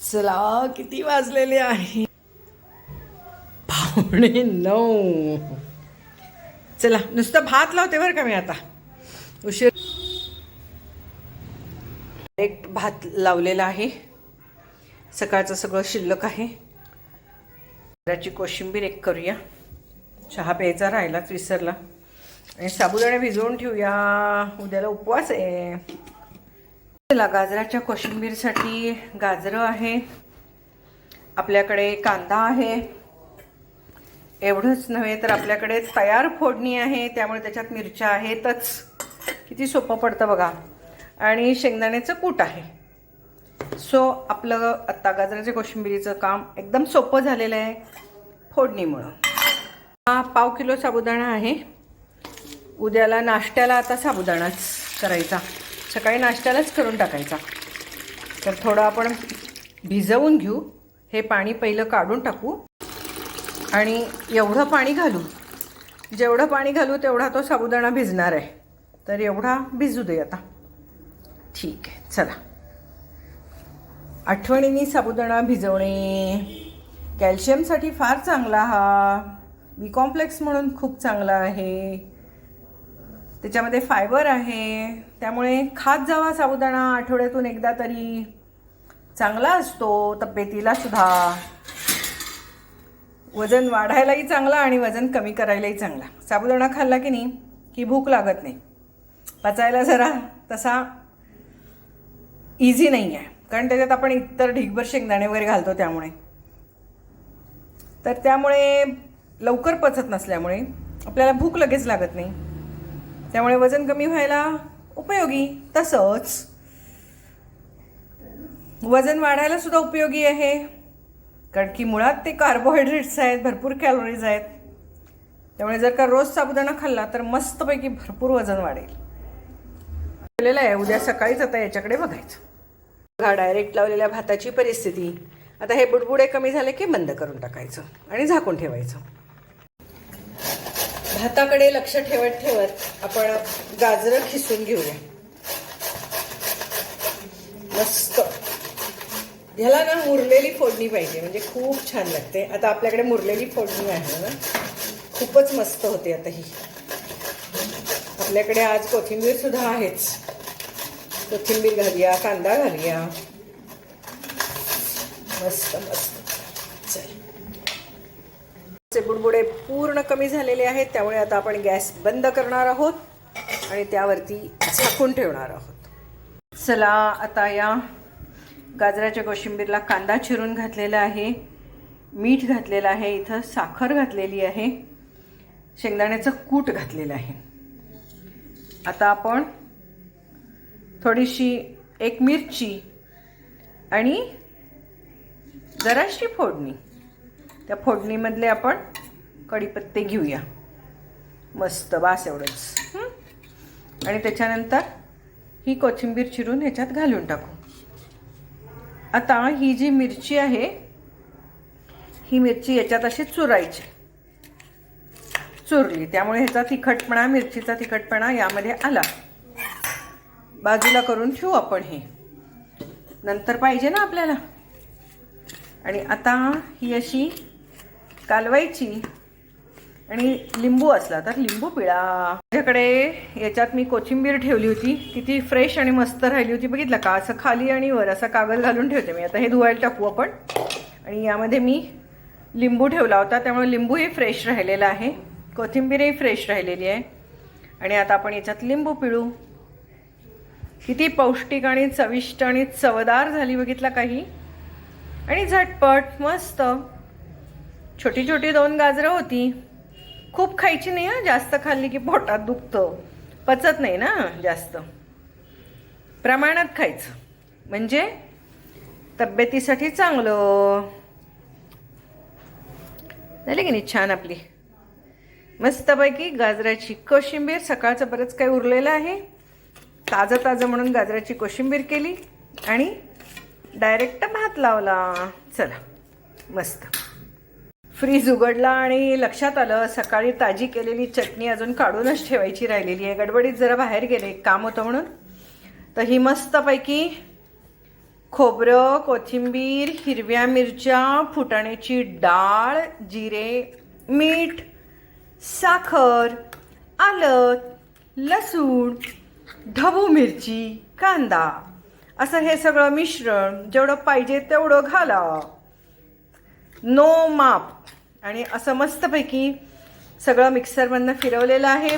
चला किती वाजलेले आहे? पावणे नऊ. चला नुसतं भात लावते बरं का मी आता. उशीर एक भात लावलेला आहे. सकाळचं सगळं शिल्लक आहे. त्याची कोशिंबीर एक करूया. चहा प्यायचा राहिलाच विसरला. आणि साबुदाणे भिजवून ठेवूया. उद्याला उपवास आहे. चला गाजराच्या कोशिंबीरसाठी गाजरं आहे. आपल्याकडे कांदा आहे. एवढंच नव्हे तर आपल्याकडे तयार फोडणी आहे. त्यामुळे त्याच्यात मिरच्या आहेतच. किती सोपं पडतं बघा. आणि शेंगदाण्याचं कूट आहे. सो आपलं आत्ता गाजराच्या कोशिंबिरीचं काम एकदम सोपं झालेलं आहे फोडणीमुळं. हा पाव किलो साबुदाणा आहे. उद्याला नाश्त्याला आता साबुदाणाच करायचा. सकाळी नाश्त्यालाच करून टाकायचा. तर थोडं आपण भिजवून घेऊ. हे पाणी पहिलं काढून टाकू. आणि एवढं पाणी घालू. जेवढं पाणी घालू तेवढा तो साबुदाणा भिजणार आहे. तर एवढा भिजू दे आता. ठीक आहे चला. आठवणींनी साबुदाणा भिजवणे. कॅल्शियमसाठी फार चांगला हा. बी कॉम्प्लेक्स म्हणून खूप चांगला आहे. त्याच्यामध्ये फायबर आहे. त्यामुळे खात जावा साबुदाणा आठवड्यातून एकदा तरी. चांगला असतो तब्येतीला सुद्धा. वजन वाढायलाही चांगला आणि वजन कमी करायलाही चांगला. साबुदाणा खाल्ला की नाही की भूक लागत नाही. पचायला जरा तसा इझी नाही आहे. कारण त्याच्यात आपण इतर ढिगभर शेंगदाणे वगैरे घालतो त्यामुळे. तर त्यामुळे लवकर पचत नसल्यामुळे आपल्याला भूक लगेच लागत नाही. त्यामुळे वजन कमी व्हायला उपयोगी तसंच वजन वाढायला सुद्धा उपयोगी आहे. कारण की मुळात ते कार्बोहायड्रेट्स आहेत भरपूर कॅलरीज आहेत. त्यामुळे जर का रोज साबुदाणा खाल्ला तर मस्तपैकी भरपूर वजन वाढेल. केलेलं आहे. उद्या सकाळीच आता याच्याकडे बघायचं. बघा डायरेक्ट लावलेल्या भाताची परिस्थिती. आता हे बुडबुडे कमी झाले की बंद करून टाकायचं आणि झाकून ठेवायचं. हाताकडे लक्ष ठेवत ठेवत आपण गाजरं खिसून घेऊया. मस्त. ह्याला ना मुरलेली फोडणी पाहिजे म्हणजे खूप छान लागते. आता आपल्याकडे मुरलेली फोडणी आहे ना. खूपच मस्त होते आता ही. आपल्याकडे आज कोथिंबीर सुद्धा आहेच. कोथिंबीर घालूया कांदा घालूया. मस्त मस्त चल चे बुडबुडे पूर्ण कमी झालेले आहेत त्यामुळे आता आपण गॅस बंद करणार आहोत आणि त्यावरती झाकून ठेवणार आहोत. चला आता या गाजराच्या कोशिंबीरला कांदा चिरून घातलेला आहे मीठ घातलेलं आहे इथं साखर घातलेली आहे शेंगदाण्याचं कूट घातलेलं आहे. आता आपण थोडीशी एक मिरची आणि जराशी फोडणी. त्या फोडणीमधले आपण कढीपत्ते घेऊया. मस्त बास एवढंच? आणि त्याच्यानंतर ही कोथिंबीर चिरून ह्याच्यात घालून टाकू. आता ही जी मिरची आहे ही मिरची याच्यात अशी चुरायची. चुरली त्यामुळे ह्याचा तिखटपणा मिरचीचा तिखटपणा यामध्ये आला. बाजूला करून ठेवू आपण हे. नंतर पाहिजे ना आपल्याला. आणि आता ही अशी कालवायची. आणि लिंबू असला तर लिंबू पिळा. माझ्याकडे याच्यात मी कोथिंबीर ठेवली होती. किती फ्रेश आणि मस्त राहिली होती. बघितलं का? असं खाली आणि वर असा कागद घालून ठेवते मी. आता हे धुवायला टाकू आपण. आणि यामध्ये मी लिंबू ठेवला होता. त्यामुळे लिंबूही फ्रेश राहिलेला आहे. कोथिंबीरही फ्रेश राहिलेली आहे. आणि आता आपण याच्यात लिंबू पिळू. किती पौष्टिक आणि चविष्ट आणि चवदार झाली बघितला काही? आणि झटपट मस्त. छोटी छोटी दोन गाजरं होती. खूप खायची नाही हं? जास्त खाल्ली की पोटात दुखतं. पचत नाही ना जास्त. प्रमाणात खायचं. म्हणजे तब्येतीसाठी चांगलं. झाली की नाही छान आपली? मस्तपैकी गाजराची कोशिंबीर सकाळचं बरंच काही उरलेलं आहे. ताजं ताजं म्हणून गाजराची कोशिंबीर केली आणि डायरेक्ट भात लावला. चला मस्त. फ्रीज उघडला आणि लक्षात आलं सकाळी ताजी केलेली चटणी अजून काढूनच ठेवायची राहिलेली आहे. गडबडीत जरा बाहेर गेले काम होतं म्हणून. तर ही मस्तपैकी खोबरं कोथिंबीर हिरव्या मिरच्या फुटाण्याची डाळ जिरे मीठ साखर आलं लसूण ढबू मिरची कांदा. असं हे सगळं मिश्रण जेवढं पाहिजे तेवढं घाला. नो माप आणि असं मस्तपैकी सगळं मिक्सरमधनं फिरवलेलं आहे.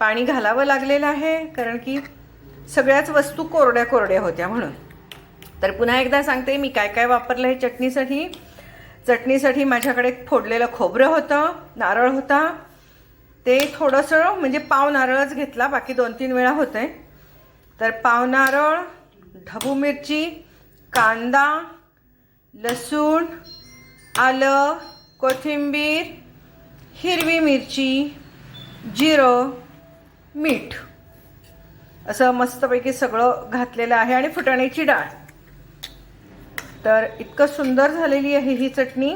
पाणी घालावं लागलेलं आहे कारण की सगळ्याच वस्तू कोरड्या कोरड्या होत्या म्हणून. तर पुन्हा एकदा सांगते मी काय काय वापरलं आहे चटणीसाठी. चटणीसाठी माझ्याकडे फोडलेलं खोबरं होतं नारळ होता. ते थोडंसं म्हणजे पाव नारळच घेतला बाकी दोन तीन वेळा होते. आहे तर पाव नारळ ढबू मिरची कांदा लसूण आलं कोथिंबीर हिरवी मिरची जिरं मीठ. असं मस्तपैकी सगळं घातलेलं आहे आणि फुटाण्याची डाळ. तर इतकं सुंदर झालेली आहे ही चटणी.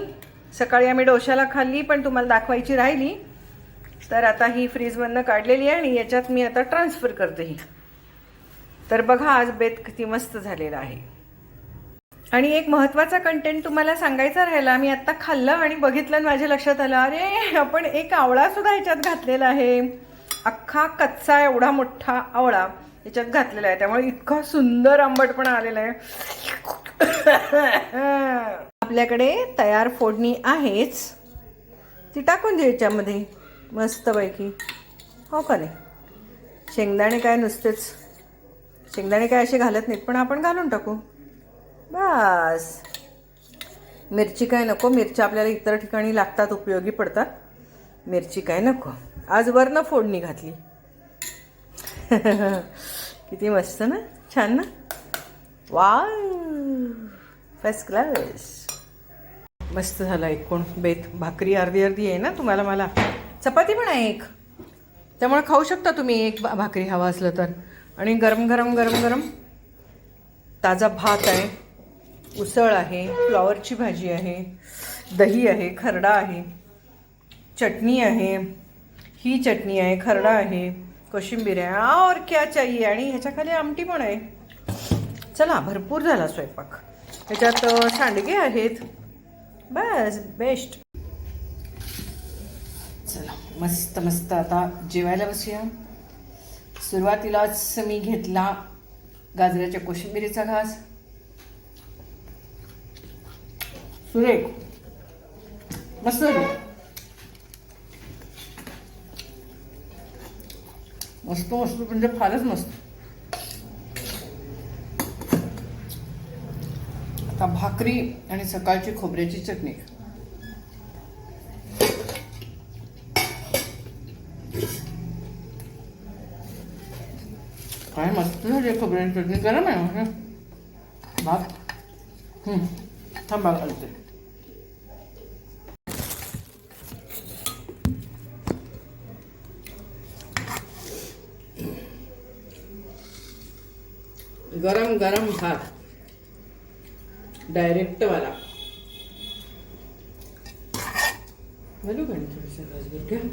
सकाळी आम्ही डोशाला खाल्ली पण तुम्हाला दाखवायची राहिली. तर आता ही फ्रीजमधनं काढलेली आहे आणि याच्यात मी आता ट्रान्सफर करते ही. तर बघा आज बेत किती मस्त झालेला आहे. आणि एक महत्त्वाचा कंटेंट तुम्हाला सांगायचा राहिला मी आत्ता खाल्लं आणि बघितलं आणि माझ्या लक्षात आलं अरे आपण एक आवळा सुद्धा ह्याच्यात घातलेला आहे. अख्खा कच्चा एवढा मोठा आवळा याच्यात घातलेला आहे. त्यामुळे इतका सुंदर आंबटपणा आलेला आहे. आपल्याकडे तयार फोडणी आहेच. ती टाकून दे याच्यामध्ये मस्तपैकी. हो का नाही? शेंगदाणे काय नुसतेच? शेंगदाणे काय असे घालत नाहीत पण आपण घालून टाकू. बस. मिरची काय नको? मिरच्या आपल्याला इतर ठिकाणी लागतात उपयोगी पडतात. मिरची काय नको? आज वरनं फोडणी घातली. किती मस्त ना? छान ना? वा फर्स्ट क्लास मस्त झाला एक कोण बेत भाकरी अर्धी अर्धी आहे ना तुम्हाला मला? चपाती पण आहे एक. त्यामुळे खाऊ शकता तुम्ही एक भाकरी हवा असलं तर. आणि गरम गरम गरम गरम ताजा भात आहे. उसळ आहे फ्लॉवरची भाजी आहे दही आहे खरडा आहे चटणी आहे ही चटणी आहे खरडा आहे कोशिंबीर आहे और क्या चाहिए? आणि ह्याच्याखाली आमटी पण आहे. चला भरपूर झाला स्वयंपाक. ह्याच्यात सांडगे आहेत. बस बेस्ट चला मस्त मस्त. आता जेवायला बसूया. सुरुवातीलाच मी घेतला गाजराच्या कोशिंबिरीचा घास. सुरेख मस्त मस्त मस्त म्हणजे फारच मस्त आता भाकरी आणि सकाळची खोबऱ्याची चटणी काय मस्त झाली खोबऱ्याची चटणी गरम आहे भात थांबा घालते गरम गरम भात. डायरेक्ट वाला. घालू का थोडंसं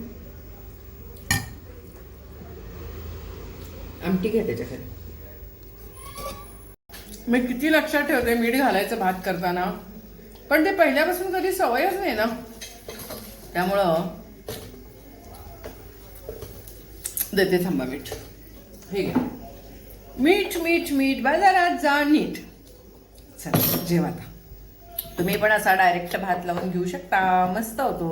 आमटी घ्या त्याच्याखाली. मी किती लक्षात ठेवते मीठ घालायचं भात करताना. पण ते पहिल्यापासून कधी सवयच नाही ना. त्यामुळं देते थांबा मीठ. हे घ्या. मीठ मीठ मीठ. बाजारात जा नीट. चला जेवा आता तुम्ही पण असा डायरेक्ट भात लावून घेऊ शकता. मस्त होतो.